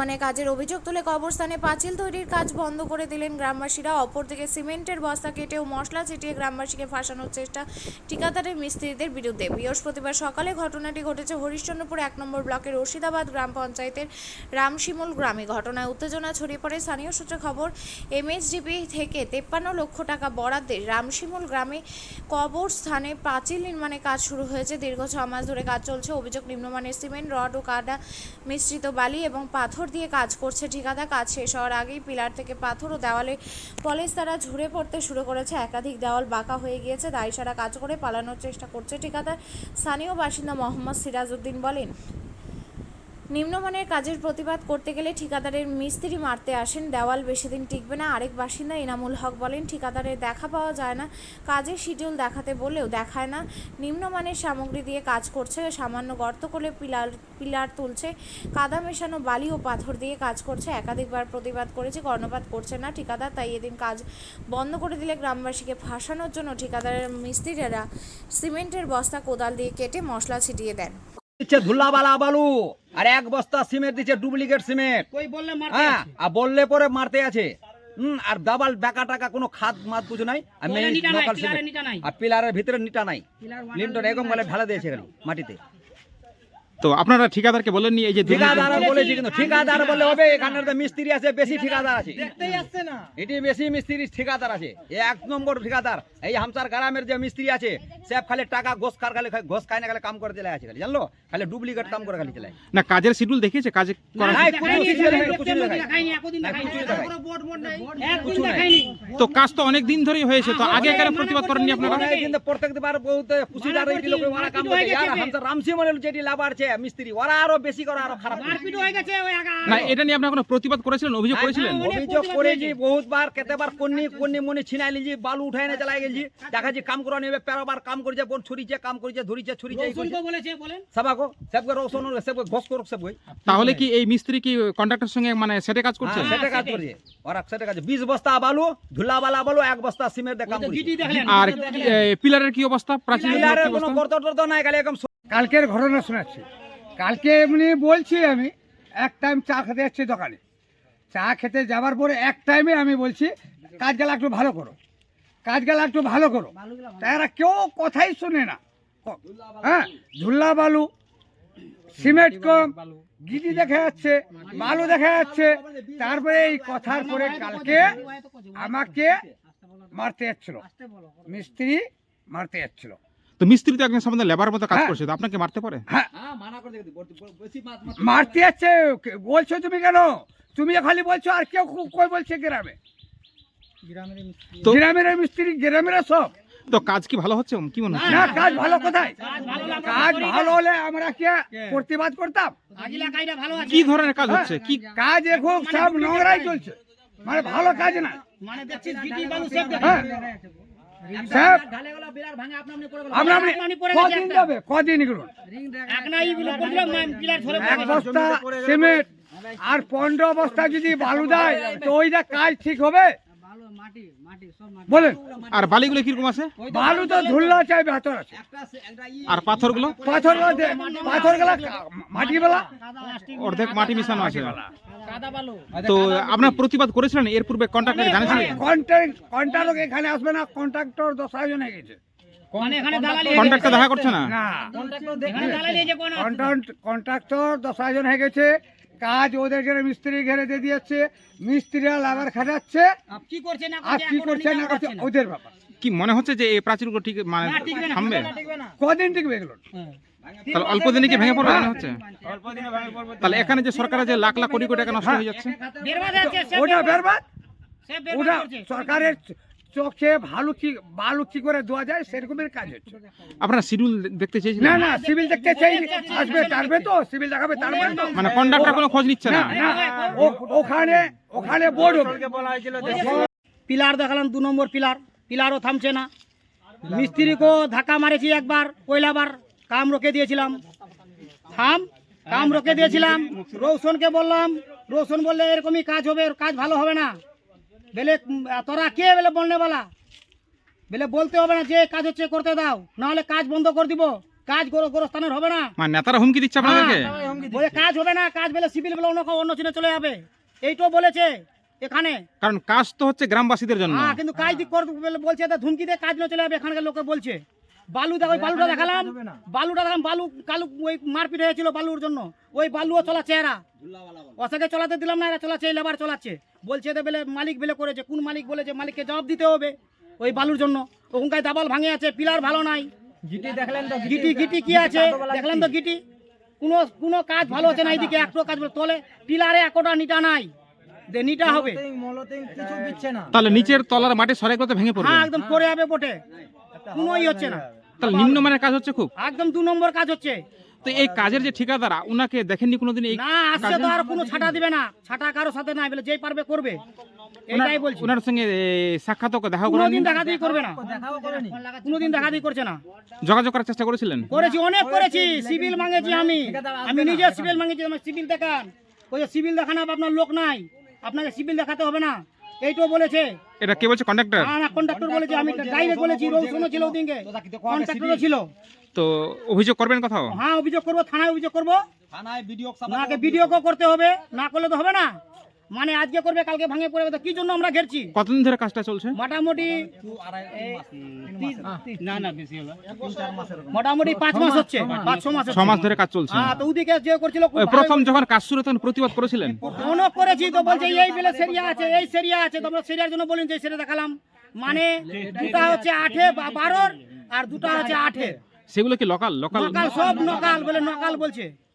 নিম্নমানের কাজের অভিযোগ তুলে কবরস্থানে পাঁচিল তৈরির কাজ বন্ধ করে দিলেন গ্রামবাসীরা। অপরদিকে সিমেন্টের বস্তা কেটে ও মশলা ছিটিয়ে গ্রামবাসীকে ফাঁসানোর চেষ্টা ঠিকাদারের মিস্ত্রিদের বিরুদ্ধে। বৃহস্পতিবার সকালে ঘটনাটি ঘটেছে হরিশ্চন্দ্রপুর এক নম্বর ব্লকের রশিদাবাদ গ্রাম পঞ্চায়েতের রামশিমুল গ্রামে। ঘটনায় উত্তেজনা ছড়িয়ে পড়ে স্থানীয় সূত্রে খবর এমএসডিপি থেকে তেপ্পান্ন লক্ষ টাকা বরাদ্দে রামশিমুল গ্রামে কবরস্থানে পাঁচিল নির্মাণের কাজ শুরু হয়েছে। দীর্ঘ ছ মাস ধরে কাজ চলছে। অভিযোগ, নিম্নমানের সিমেন্ট, রড ও কাদা, মিশ্রিত বালি এবং পাথর দিয়ে কাজ করছে, ঠিকাদার কাজ শেষ হওয়ার আগেই পিলার থেকে পাথর ও দেওয়ালে পলিশ তারা ঝুড়ে পড়তে শুরু করেছে। একাধিক দেওয়াল বাঁকা হয়ে গিয়েছে দায়সারা কাজ করে পালানোর চেষ্টা করছে ঠিকাদার। স্থানীয় বাসিন্দা মোহাম্মদ সিরাজউদ্দিন বলেন নিম্নমানের কাজের প্রতিবাদ করতে গেলে ঠিকাদারের মিস্ত্রি মারতে আসেন, দেওয়াল বেশি দিন টিকবে না। আরেক বাসিন্দা ইনামুল হক বলেন, ঠিকাদারের দেখা পাওয়া যায় না, কাজের শিডিউল দেখাতে বললেও দেখায় না। নিম্নমানের সামগ্রী দিয়ে কাজ করছে, সামান্য গর্ত করে পিলার পিলার তুলছে, কাদা মেশানো বালি ও পাথর দিয়ে কাজ করছে। একাধিকবার প্রতিবাদ করেছে, কর্ণপাত করছে না ঠিকাদার, তাই এদিন কাজ বন্ধ করে দিলে গ্রামবাসীকে ফাঁসানোর জন্য ঠিকাদারের মিস্ত্রিরা সিমেন্টের বস্তা কোদাল দিয়ে কেটে মশলা ছিটিয়ে দেন। দিচ্ছে ধুলাবালা বালু। আর এক বস্তা সিমেন্ট দিচ্ছে ডুপ্লিকেট সিমেন্ট। হ্যাঁ আর বললে পরে মারতে আছে। হুম আর ডাবল বেকা টাকা কোনো খাদ মাত কিছু নাই। আর বলে main নিটা নাই, local পিলারে cement। নিটা নাই। আর পিলারের ভিতরে নিটা নাই। পিলার বানানো এরকম বলে ঢালা দিয়েছে মাটিতে। তো আপনারা ঠিকাদারকে বলেননি এই যে ঠিকাদার বলেছি কিন্তু ঠিকাদার বলে হবে এখানে তো মিস্ত্রি আছে বেশি ঠিকাদার আছে। দেখতেই আসছে না। এটি বেশি মিস্ত্রি ঠিকাদার আছে। এক নম্বর ঠিকাদার এই হামসার গ্রামের যে মিস্ত্রি আছে সে খালি টাকা ঘোষ খার খালি ঘোষ খায় না খালি কাম করে চলে আছে খালি জানলো? খালি ডুপ্লিকেট কাম করে খালি চলে না কাজের শিডিউল দেখিয়েছে কাজে। তো কাজ তো অনেক দিন ধরেই হয়েছে তো আগে কেন প্রতিবাদ করেননি আপনারা? কিন্তু প্রত্যেকবার বহুত ওরা কাম করে বে। হামসার রামসি মনে যেটি লাভার আছে মিস্ত্রি ওরা আরও বেশি করে আরও খারাপ মারপিট হয়ে গেছে ওই আগা- না এটা নিয়ে আপনারা কোনো প্রতিবাদ করেছিলেন অভিযোগ করেছিলেন? অভিযোগ করেছি। বহুতবার কেতেবার কন্নি কন্নি মনি ছিনাই লিজি বালু উঠাই না চালাই গেছি। দেখাচ্ছি কাম করা নেবে পেরাবার কাম করেছে বোন ছুরিছে কাম করেছে ধরিছে ছুরিছে এই করেছে। রসুনকে বলেছে, বলেন। সবাকো সবকে রোশন সবকে ঘোষ করুক সব তাহলে কি এই মিস্ত্রি কি কন্ট্রাক্টর সঙ্গে মানে সেটে কাজ করছে? সেটা কাজ করেছে। ওরা সেটা কাজ বিশ বস্তা বালু ধুলাবালা বালু এক বস্তা সিমেন্ট দিয়ে কাম করেছে। দেখলেন, আর পিলারের কি অবস্থা? প্রাচীন পিলারের কোনো গর্ত টর্ত নাই খালি একদম কালকের ঘটনা শোনাচ্ছি। কালকে এমনি বলছি আমি, এক টাইম চা খেতে যাচ্ছি দোকানে। চা খেতে যাওয়ার পরে এক টাইমে আমি বলছি, কাজ গেলা একটু ভালো করো। কাজ গেলা একটু ভালো করো। তারা কেউ কথাই শুনে না। হ্যাঁ ঝুল্লা বালু, সিমেন্ট কম, গিটি দেখা যাচ্ছে, বালু দেখা যাচ্ছে। তারপরে এই কথার পরে কালকে আমাকে মারতে যাচ্ছিল। মিস্ত্রি মারতে যাচ্ছিল। তো মিস্ত্রি তো একজন সম্বন্ধে লেবার মতো কাজ হ্যাঁ। করছে তো আপনাকে মারতে পারে? হ্যাঁ। মানা করে দেখি বেশি মাছ মারতে যাচ্ছে বলছো তুমি কেন? তুমি খালি বলছো আর কেউ কো- কই বলছে গ্রামে? তো গ্রামের মিস্ত্রি গ্রামের সব। তো কাজ কি ভালো হচ্ছে কি মনে হচ্ছে? না কাজ ভালো কোথায়? কাজ ভালো কাজ ভালো না। হলে আমরা কি প্রতিবাদ করতাম? কি ধরনের কাজ হচ্ছে? কি কাজ এখন সব নোংরাই চলছে। মানে ভালো কাজ না। মানে দেখছিস গিটি বালু সব দেখে। হ্যাঁ সব ঢালে গেলো, বিরাট ভাঙে, আপনা আপনি পড়ে গেলো। আমরা আপনা আপনি পড়ে গেছে কদিন। যাবে কদিন এগুলো এক। বস্তা সিমেন্ট আর পনেরো বস্তা যদি বালু দেয় তো ওইটা কাজ ঠিক হবে বলেন আর বালিগুলো কীরকম আছে? বালু তো চাই ভেতর আছে। আর পাথরগুলো? পাথর পাথর গেলা মাটি বেলা। অর্ধেক মাটি মিশানো আছে। তো আপনার প্রতিবাদ করেছিলেন? এর পূর্বে কন্ট্রাক্টর জানিয়েছিলেন কন্ট্রাক্ট কন্ট্রাক্টর এখানে আসবে না কন্ট্রাক্টর দশ আয়োজন হয়ে গেছে এখানে দালালি কন্ট্রাক্টর দেখা করছে না? না। এখানে দালালি হয়েছে কোন? কন্ট্রাক্টর দশ আয়োজন হয়ে গেছে কাজ ওদের ঘরে মিস্ত্রি ঘরে দিয়ে দিয়েছে মিস্ত্রিরা লাভার খাটাচ্ছে। কি করছে না আর করছে, কি এখনও করছে না করছে ওদের ব্যাপার। কি মনে হচ্ছে যে এই প্রাচীরগুলো ঠিক মানে না, থামবে। কদিন টিকবে এগুলো? তাহলে অল্প দিনে কি ভেঙে পড়বে মনে হচ্ছে? তাহলে এখানে যে সরকারের যে লাখ লাখ কোটি কোটি টাকা নষ্ট হয়ে যাচ্ছে? বেরবাদ আছে, ওটা বেরবাদ। ওটা করছে। সরকারের চোখে ভালো কি বালু কি করে দেওয়া যায় সেরকমের কাজ হচ্ছে। আপনারা শিডিউল দেখতে না না সিভিল দেখতে চাই আসবে তারবে তো সিভিল দেখাবে তারবে তো। মানে কন্ডাক্টর কোনো খোঁজ নিচ্ছে না? না না ও- ওখানে ওখানে বোর্ড পিলার দেখালাম দু নম্বর পিলার। পিলারও থামছে না। মিস্ত্রিকেও ধাক্কা মারেছি একবার পয়লাবার কাম রোকে দিয়েছিলাম। থাম কাম রোকে দিয়েছিলাম। রৌশনকে বললাম রৌশন বললে এরকমই কাজ হবে কাজ ভালো হবে না। বেলে তোরা কে? বেলে বললে বলা বেলে বলতে হবে না যে কাজ হচ্ছে করতে দাও। নাহলে কাজ বন্ধ করে দিব। কাজ গোর- গোরস্থানের হবে না। মানে নেতারা হুমকি দিচ্ছে আপনাদেরকে? হ্যাঁ, বলে কাজ হবে না কাজ বেলে সিভিল বেলে অন্য অন্য চিনে চলে যাবে। এইটাও বলেছে এখানে। কারণ কাজ তো হচ্ছে গ্রামবাসীদের জন্য। হ্যাঁ কিন্তু কাজ দি কর বলে- বলছে তা ধুমকি দিয়ে কাজ না চলে যাবে এখানকার লোকে বলছে। বালু দেখো ওই বালুটা দেখালাম। বালুটা দেখালাম বালু কালু ওই মারপিট হয়েছিল বালুর জন্য। ওই বালুও চলাচ্ছে এরা। ওসাকে চলাতে দিলাম না এরা চলাচ্ছে এই লেবার চলাচ্ছে। বলছে এদের বেলে মালিক বেলে করেছে কোন মালিক বলেছে মালিককে জবাব দিতে হবে ওই বালুর জন্য। ওখানকার দাবাল ভাঙে আছে পিলার ভালো নাই। গিটি গিটি কি আছে? দেখলেন তো গিটি। কোনো কোনো কাজ ভালো আছে না এইদিকে একটো কাজ তলে পিলারে একটা নিটা নাই। যে নিটা হবে। তাহলে নিচের তলার মাটি সরাইগুলোতে ভেঙে পড়বে। হ্যাঁ একদম পরে যাবে বটে। কোনোই হচ্ছে না। তাহলে নিম্নমানের কাজ হচ্ছে খুব? একদম দু নম্বর কাজ হচ্ছে। তো এই কাজের যে ঠিকাদার উনাকে দেখেননি কোনোদিন এই না আসছে তো আর কোনো ছাটা দিবে না। ছাটা কারও সাথে নাই বলে যেই পারবে করবে। এটাই বলছি। ওনার সঙ্গে সাক্ষাৎ দেখা করেন কোনোদিন দেখা দিয়ে করবে না। কোনোদিন দেখা দিয়ে করছে না। যোগাযোগ করার চেষ্টা করেছিলেন? করেছি অনেক করেছি। সিভিল মাঙেছি আমি। আমি নিজে সিভিল মাঙেছি আমার সিভিল দেখান। ওই যে সিভিল দেখান আপনার লোক নাই। আপনাকে সিভিল দেখাতে হবে না। এইটাও বলেছে। এটা কে বলছে? কন্ডাক্টর না না কন্ডাক্টর বলেছে আমি ডাইরেক্ট বলেছি রৌশনও ছিল ওদিকে কন্ডাক্টরও ছিল। তো অভিযোগ করবেন কোথাও? হ্যাঁ অভিযোগ করব থানায় অভিযোগ করব। থানায় ভিডিও নাকে ভিডিও করতে হবে না করলে তো হবে না। মানে আজকে করবে কালকে ভাঙে পড়বে তো কি জন্য আমরা ঘেরছি? কতদিন ধরে কাজটা চলছে? মোটামুটি না না বেশি হবে মোটামুটি পাঁচ মাস হচ্ছে পাঁচ ছ মাস ছ মাস ধরে কাজ চলছে। হ্যাঁ তো ওদিকে যে করছিল প্রথম যখন কাজ শুরু তখন প্রতিবাদ করেছিলেন? মনে করেছি তো বলছে এই বেলে সেরিয়া আছে এই সেরিয়া আছে। তোমরা সেরিয়ার জন্য বলুন যে সেরিয়া দেখালাম। মানে দুটা হচ্ছে আঠে বা বারোর আর দুটা হচ্ছে আঠে সেগুলো কি লোকাল লোকাল সব নকাল বলে নকাল বলছে।